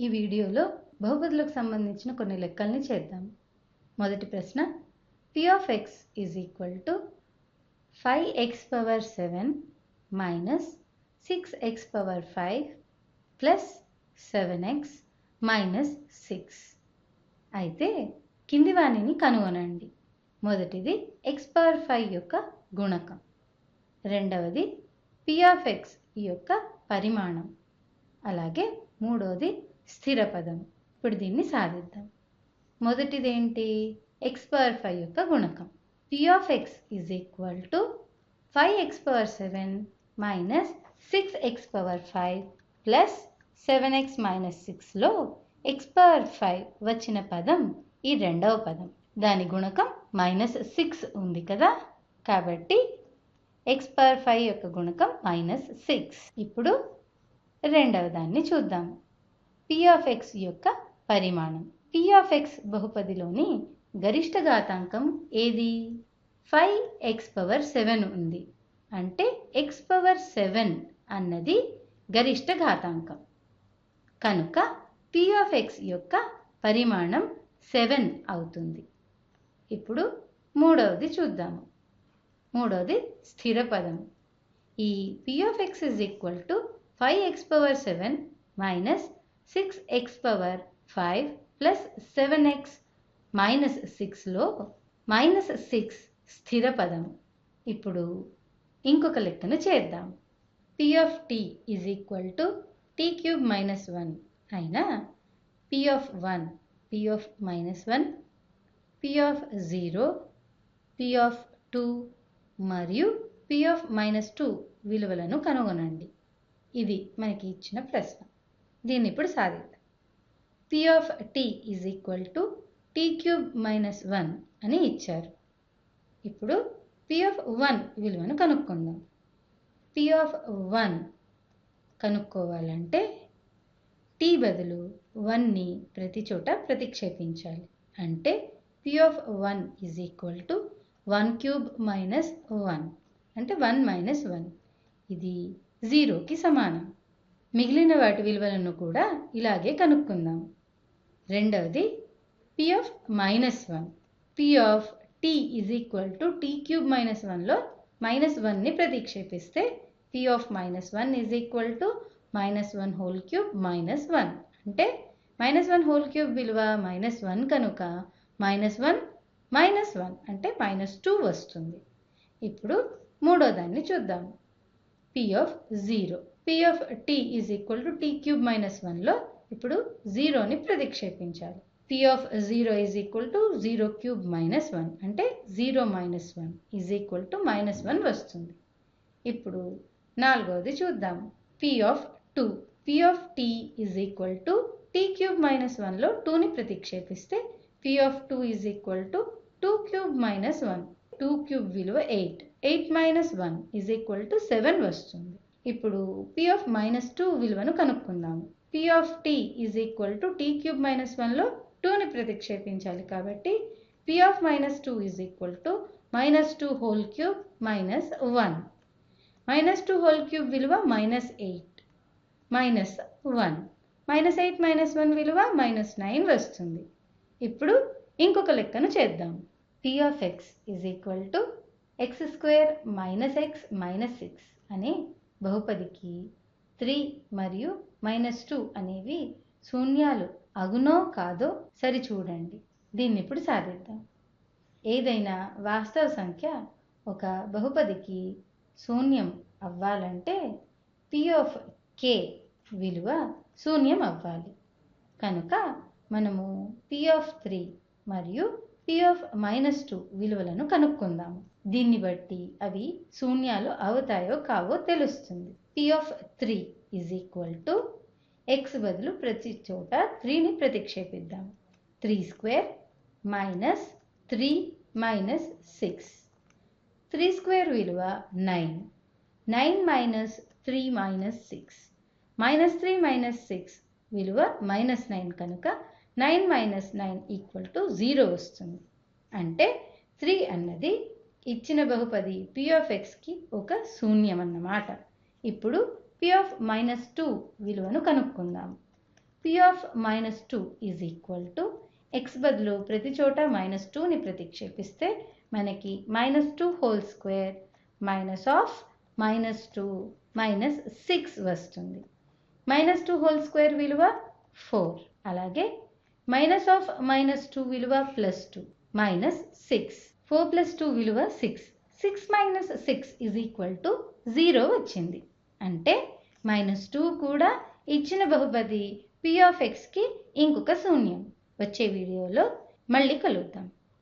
ఈ వీడియోలో బహుపదులకు సంబంధించిన కొన్ని లెక్కల్ని చేద్దాం. మొదటి ప్రశ్న p of x is equal to five x power seven minus six x power five plus seven x minus six అయితే కింది వాణిని కనుగొనండి. మొదటిది ఎక్స్ పవర్ ఫైవ్ యొక్క గుణకం. రెండవది పి ఆఫ్ ఎక్స్ యొక్క పరిమాణం. అలాగే మూడవది స్థిర పదం ఇప్పుడు దీన్ని సాధిద్దాం. మొదటిది ఏంటి ఎక్స్ పవర్ ఫైవ్ యొక్క గుణకం. P of x is equal to five x power seven minus six x power five plus seven x minus సిక్స్లో ఎక్స్ పవర్ ఫైవ్ వచ్చిన పదం ఈ రెండవ పదం. దాని గుణకం మైనస్ సిక్స్ ఉంది కదా? కాబట్టి ఎక్స్ పవర్ ఫైవ్ యొక్క గుణకం మైనస్ సిక్స్ ఇప్పుడు రెండవ దాన్ని చూద్దాం. పి ఆఫ్ ఎక్స్ యొక్క పరిమాణం. పి ఆఫ్ ఎక్స్ బహుపదిలోని గరిష్ట ఘాతాంకం ఏది? ఫైవ్ ఎక్స్ పవర్ సెవెన్ ఉంది. అంటే ఎక్స్ పవర్ సెవెన్ అన్నది గరిష్ట ఘాతాంకం. కనుక పి ఆఫ్ ఎక్స్ యొక్క పరిమాణం సెవెన్ అవుతుంది. ఇప్పుడు మూడవది చూద్దాము. మూడవది స్థిర పదం. ఈ p of x equal to five x power seven minus six x power five plus seven x minus సిక్స్లో మైనస్ సిక్స్ స్థిర పదం. ఇప్పుడు ఇంకొక లెక్కను చేద్దాం. P of t is equal to t cube minus one అయినా p of one p of minus one p of zero p of two మరియు p of minus two విలువలను కనుగొనండి. ఇది మనకి ఇచ్చిన ప్రశ్న. దీన్ని ఇప్పుడు సాధిద్దాం. P of t is equal to t cube minus one అని ఇచ్చారు. ఇప్పుడు పి ఆఫ్ వన్ విలువను కనుక్కుందాం. పి ఆఫ్ వన్ కనుక్కోవాలంటే టీ బదులు వన్ని ప్రతి చోట ప్రతిక్షేపించాలి. అంటే p of one is equal to one cube minus one అంటే వన్ మైనస్ వన్ ఇది జీరోకి సమానం. మిగిలిన వాటి విలువలను కూడా ఇలాగే కనుక్కుందాం. రెండవది p of minus one p of t is equal to t cube minus వన్లో మైనస్ వన్ని ప్రతిక్షేపిస్తే p of minus one is equal to minus one whole cube minus one అంటే మైనస్ వన్ హోల్ క్యూబ్ విలువ minus one కనుక minus one minus one అంటే minus two వస్తుంది. ఇప్పుడు మూడో దాన్ని చూద్దాం. P of zero p of t is equal to t cube minus వన్లో ఇప్పుడు జీరోని ప్రతిక్షేపించాలి. P of zero is equal to zero cube minus one అంటే zero minus one is equal to minus one వస్తుంది. ఇప్పుడు నాలుగవది చూద్దాం. P of two p of t is equal to t cube minus వన్లో టూని ప్రతిక్షేపిస్తే p of two is equal to two cube minus one two cube విలువ eight eight minus one is equal to seven వస్తుంది. ఇప్పుడు P of minus two విలువను కనుక్కుందాము. P of t is equal to t cube minus వన్లో టూని ప్రతిక్షేపించాలి కాబట్టి p of minus two is equal to minus two whole cube minus one minus two whole cube విలువ minus eight minus one minus eight minus one విలువ minus nine వస్తుంది. ఇప్పుడు ఇంకొక లెక్కను చేద్దాం. P of x is equal to x square minus x minus six అనే బహుపదికి three మరియు మైనస్ టూ అనేవి శూన్యాలు అగునో కాదో సరిచూడండి దీన్ని ఇప్పుడు సాధిద్దాం. ఏదైనా వాస్తవ సంఖ్య ఒక బహుపదికి శూన్యం అవ్వాలంటే పి ఆఫ్ కే విలువ శూన్యం అవ్వాలి. కనుక మనము పి ఆఫ్ త్రీ మరియు పి ఆఫ్ మైనస్ టూ విలువలను కనుక్కుందాము. దీన్ని బట్టి అవి శూన్యాలు అవుతాయో కావో తెలుస్తుంది. P of three is equal to x బదులు ప్రతి చోట త్రీని ప్రతిక్షేపిద్దాం. Three square minus three minus six three square విలువ nine nine minus three minus six minus three minus six విలువ మైనస్ నైన్ కనుక nine minus nine equal to zero వస్తుంది. అంటే three అన్నది ఇచ్చిన బహుపది పి ఆఫ్ ఎక్స్కి ఒక శూన్యం అన్నమాట. ఇప్పుడు పి ఆఫ్ మైనస్ టూ విలువను కనుక్కుందాం. P of minus two is equal to x బదులు ప్రతి చోట మైనస్ టూని ప్రతిక్షేపిస్తే మనకి minus two whole square minus of minus two minus six వస్తుంది. మైనస్ టూ హోల్ స్క్వేర్ విలువ ఫోర్ అలాగే మైనస్ ఆఫ్ మైనస్ టూ విలువ plus two minus six four plus two విలువ six six minus six is equal to zero వచ్చింది. అంటే minus two కూడా ఇచ్చిన బహుపది పి ఆఫ్ ఎక్స్కి ఇంకొక శూన్యం. వచ్చే వీడియోలో మళ్ళీ కలుద్దాం.